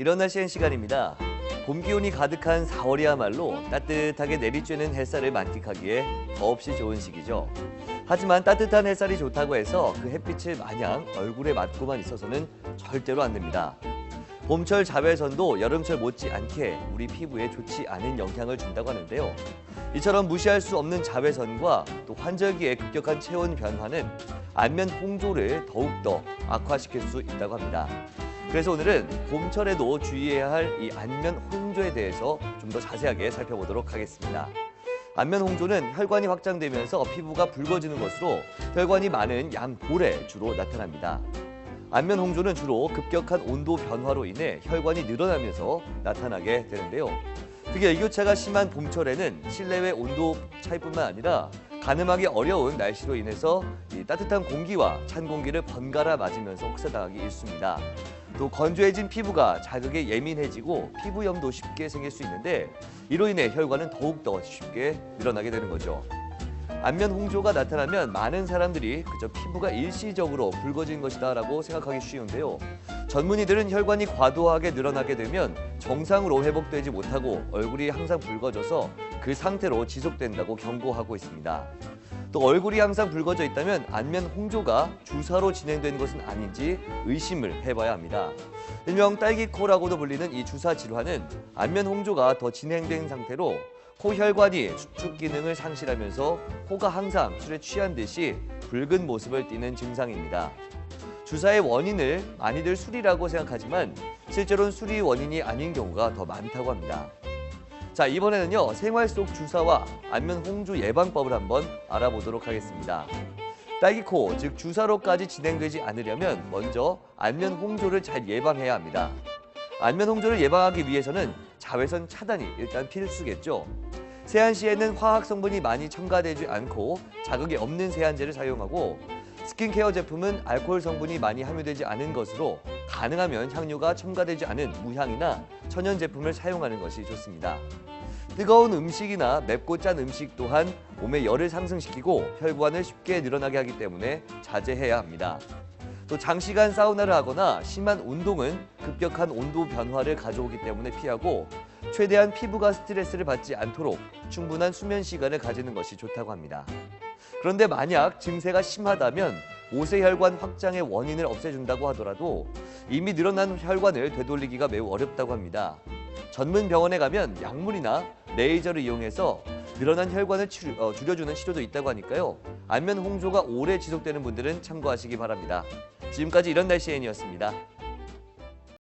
일어나시는 시간입니다. 봄 기운이 가득한 4월이야말로 따뜻하게 내리쬐는 햇살을 만끽하기에 더없이 좋은 시기죠. 하지만 따뜻한 햇살이 좋다고 해서 그 햇빛을 마냥 얼굴에 맞고만 있어서는 절대로 안 됩니다. 봄철 자외선도 여름철 못지않게 우리 피부에 좋지 않은 영향을 준다고 하는데요. 이처럼 무시할 수 없는 자외선과 또 환절기의 급격한 체온 변화는 안면 홍조를 더욱더 악화시킬 수 있다고 합니다. 그래서 오늘은 봄철에도 주의해야 할 이 안면 홍조에 대해서 좀 더 자세하게 살펴보도록 하겠습니다. 안면 홍조는 혈관이 확장되면서 피부가 붉어지는 것으로 혈관이 많은 양볼에 주로 나타납니다. 안면 홍조는 주로 급격한 온도 변화로 인해 혈관이 늘어나면서 나타나게 되는데요. 특히 일교차가 심한 봄철에는 실내외 온도 차이뿐만 아니라 가늠하기 어려운 날씨로 인해서 이 따뜻한 공기와 찬 공기를 번갈아 맞으면서 혹사당하기 일쑤입니다. 또 건조해진 피부가 자극에 예민해지고 피부염도 쉽게 생길 수 있는데 이로 인해 혈관은 더욱더 쉽게 늘어나게 되는 거죠. 안면 홍조가 나타나면 많은 사람들이 그저 피부가 일시적으로 붉어진 것이다 라고 생각하기 쉬운데요. 전문의들은 혈관이 과도하게 늘어나게 되면 정상으로 회복되지 못하고 얼굴이 항상 붉어져서 그 상태로 지속된다고 경고하고 있습니다. 또 얼굴이 항상 붉어져 있다면 안면 홍조가 주사로 진행된 것은 아닌지 의심을 해봐야 합니다. 일명 딸기코라고도 불리는 이 주사 질환은 안면 홍조가 더 진행된 상태로 코 혈관이 수축 기능을 상실하면서 코가 항상 술에 취한 듯이 붉은 모습을 띠는 증상입니다. 주사의 원인을 많이들 술이라고 생각하지만 실제로는 술이 원인이 아닌 경우가 더 많다고 합니다. 자 이번에는요 생활 속 주사와 안면 홍조 예방법을 한번 알아보도록 하겠습니다. 딸기코 즉 주사로까지 진행되지 않으려면 먼저 안면 홍조를 잘 예방해야 합니다. 안면 홍조를 예방하기 위해서는 자외선 차단이 일단 필수겠죠. 세안 시에는 화학 성분이 많이 첨가되지 않고 자극이 없는 세안제를 사용하고 스킨케어 제품은 알코올 성분이 많이 함유되지 않은 것으로 가능하면 향료가 첨가되지 않은 무향이나 천연 제품을 사용하는 것이 좋습니다. 뜨거운 음식이나 맵고 짠 음식 또한 몸의 열을 상승시키고 혈관을 쉽게 늘어나게 하기 때문에 자제해야 합니다. 또 장시간 사우나를 하거나 심한 운동은 급격한 온도 변화를 가져오기 때문에 피하고 최대한 피부가 스트레스를 받지 않도록 충분한 수면 시간을 가지는 것이 좋다고 합니다. 그런데 만약 증세가 심하다면 모세혈관 확장의 원인을 없애준다고 하더라도 이미 늘어난 혈관을 되돌리기가 매우 어렵다고 합니다. 전문 병원에 가면 약물이나 레이저를 이용해서 늘어난 혈관을 치료- 어, 줄여주는 치료도 있다고 하니까요. 안면 홍조가 오래 지속되는 분들은 참고하시기 바랍니다. 지금까지 이런 날씨엔이었습니다.